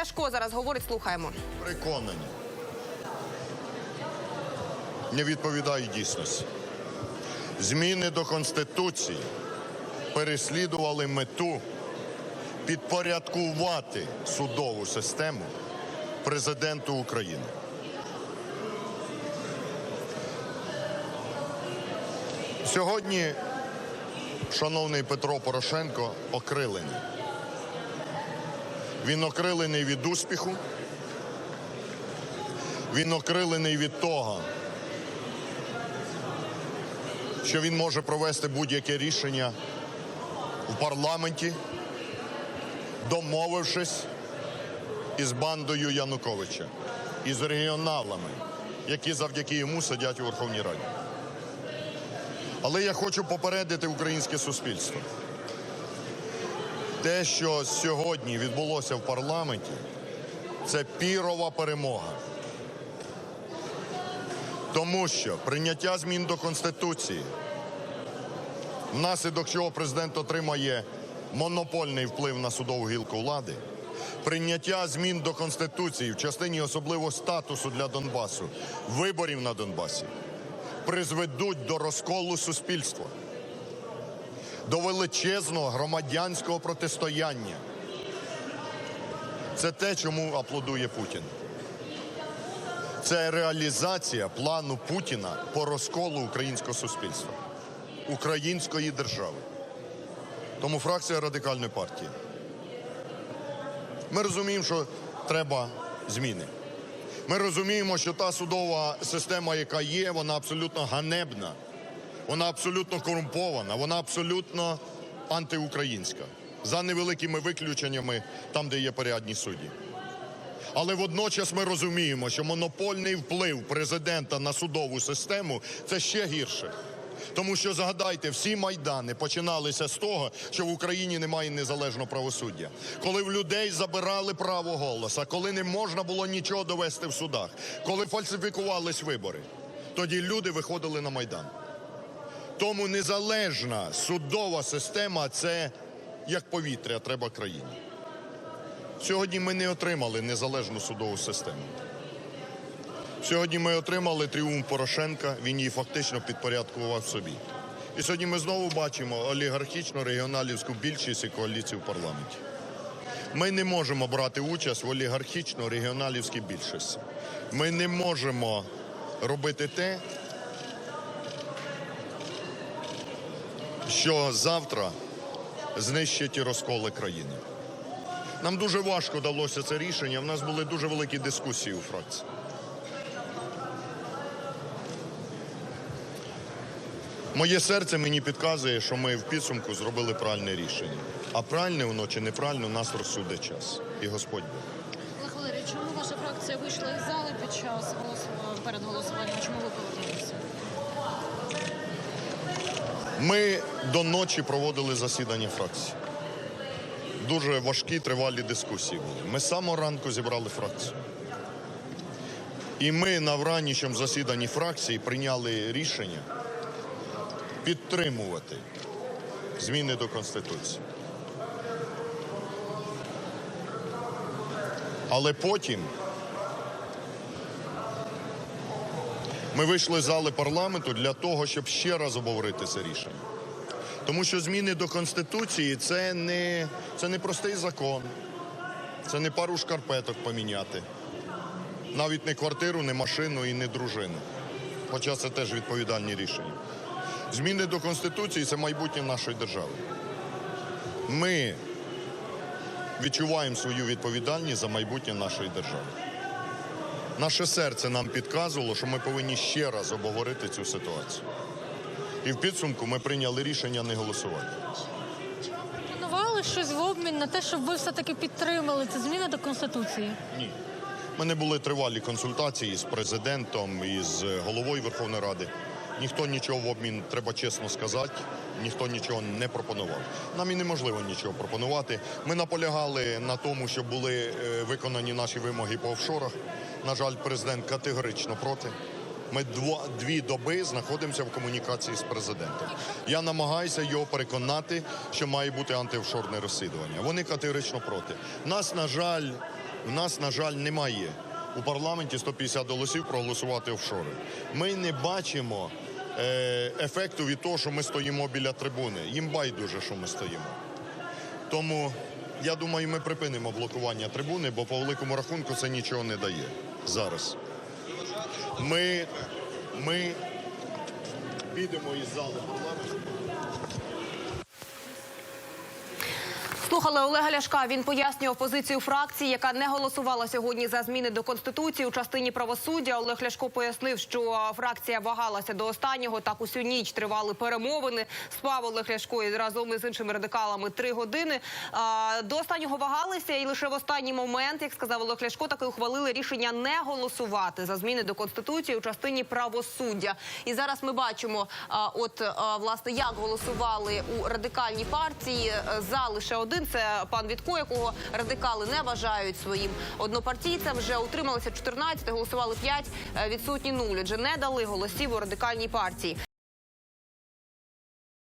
Ляшко зараз говорить. Слухаємо. Переконані. Не відповідають дійсності. Зміни до Конституції переслідували мету підпорядкувати судову систему президенту України. Сьогодні шановний Петро Порошенко окрилений. Він окрилений від успіху, він окрилений від того, що він може провести будь-яке рішення в парламенті, домовившись із бандою Януковича, із регіоналами, які завдяки йому сидять у Верховній Раді. Але я хочу попередити українське суспільство. Те, що сьогодні відбулося в парламенті, це пірова перемога. Тому що прийняття змін до Конституції, внаслідок чого президент отримає монопольний вплив на судову гілку влади, прийняття змін до Конституції в частині особливо статусу для Донбасу, виборів на Донбасі, призведуть до розколу суспільства, до величезного громадянського протистояння. Це те, чому аплодує Путін. Це реалізація плану Путіна по розколу українського суспільства, української держави. Тому фракція радикальної партії. Ми розуміємо, що треба зміни. Ми розуміємо, що та судова система, яка є, вона абсолютно ганебна, вона абсолютно корумпована, вона абсолютно антиукраїнська. За невеликими виключеннями там, де є порядні судді. Але водночас ми розуміємо, що монопольний вплив президента на судову систему це ще гірше. Тому що згадайте, всі майдани починалися з того, що в Україні немає незалежного правосуддя. Коли в людей забирали право голоса, коли не можна було нічого довести в судах, коли фальсифікувались вибори, тоді люди виходили на майдан. Тому незалежна судова система це як повітря треба країні. Сьогодні ми не отримали незалежну судову систему. Сьогодні ми отримали тріумф Порошенка, він її фактично підпорядкував собі. І сьогодні ми знову бачимо олігархічну регіоналівську більшість і коаліцію в парламенті. Ми не можемо брати участь в олігархічно регіоналівській більшості. Ми не можемо робити те, що завтра знищить і розколи країни. Нам дуже важко далося це рішення. В нас були дуже великі дискусії у фракції. Моє серце мені підказує, що ми в підсумку зробили правильне рішення. А правильне воно чи неправильно нас розсудить час. І Господь Бог. Олег Валерійович, чому ваша фракція вийшла із зали під час голосування перед голосуванням? Чому ви повернулися? Ми до ночі проводили засідання фракції. Дуже важкі тривалі дискусії були. Ми з самого ранку зібрали фракцію. І ми на вранішньому засіданні фракції прийняли рішення підтримувати зміни до Конституції. Але потім ми вийшли з зали парламенту для того, щоб ще раз обговорити це рішення. Тому що зміни до Конституції це не, це не простий закон, це не пару шкарпеток поміняти, навіть не квартиру, не машину і не дружину. Хоча це теж відповідальні рішення. Зміни до Конституції це майбутнє нашої держави. Ми відчуваємо свою відповідальність за майбутнє нашої держави. Наше серце нам підказувало, що ми повинні ще раз обговорити цю ситуацію. І в підсумку ми прийняли рішення не голосувати. Планували щось в обмін на те, щоб ви все-таки підтримали ці зміни до Конституції? Ні. У мене були тривалі консультації з президентом і з головою Верховної Ради. Ніхто нічого в обмін, треба чесно сказати, ніхто нічого не пропонував. Нам і неможливо нічого пропонувати. Ми наполягали на тому, щоб були е, виконані наші вимоги по офшорах. На жаль, президент категорично проти. Ми дво, дві доби знаходимося в комунікації з президентом. Я намагаюся його переконати, що має бути антиофшорне розслідування. Вони категорично проти. Нас, на жаль, У нас, на жаль, немає у парламенті 150 голосів проголосувати офшори. Ми не бачимо ефекту від того, що ми стоїмо біля трибуни. Їм байдуже, що ми стоїмо. Тому я думаю, ми припинимо блокування трибуни, бо по великому рахунку це нічого не дає зараз. Ми, ми підемо із зали парламенту. Слухали Олега Ляшка. Він пояснював позицію фракції, яка не голосувала сьогодні за зміни до конституції у частині правосуддя. Олег Ляшко пояснив, що фракція вагалася до останнього. Так усю ніч тривали перемовини. Спав Олег Ляшко і разом із іншими радикалами три години. До останнього вагалися, і лише в останній момент, як сказав Олег Ляшко, таки ухвалили рішення не голосувати за зміни до конституції у частині правосуддя. І зараз ми бачимо, от власне як голосували у радикальній партії е, за лише один. Це пан Вітко, якого радикали не вважають своїм однопартійцем. Вже утрималися 14, голосували 5, е, відсутні 0. Отже, не дали голосів у радикальній партії.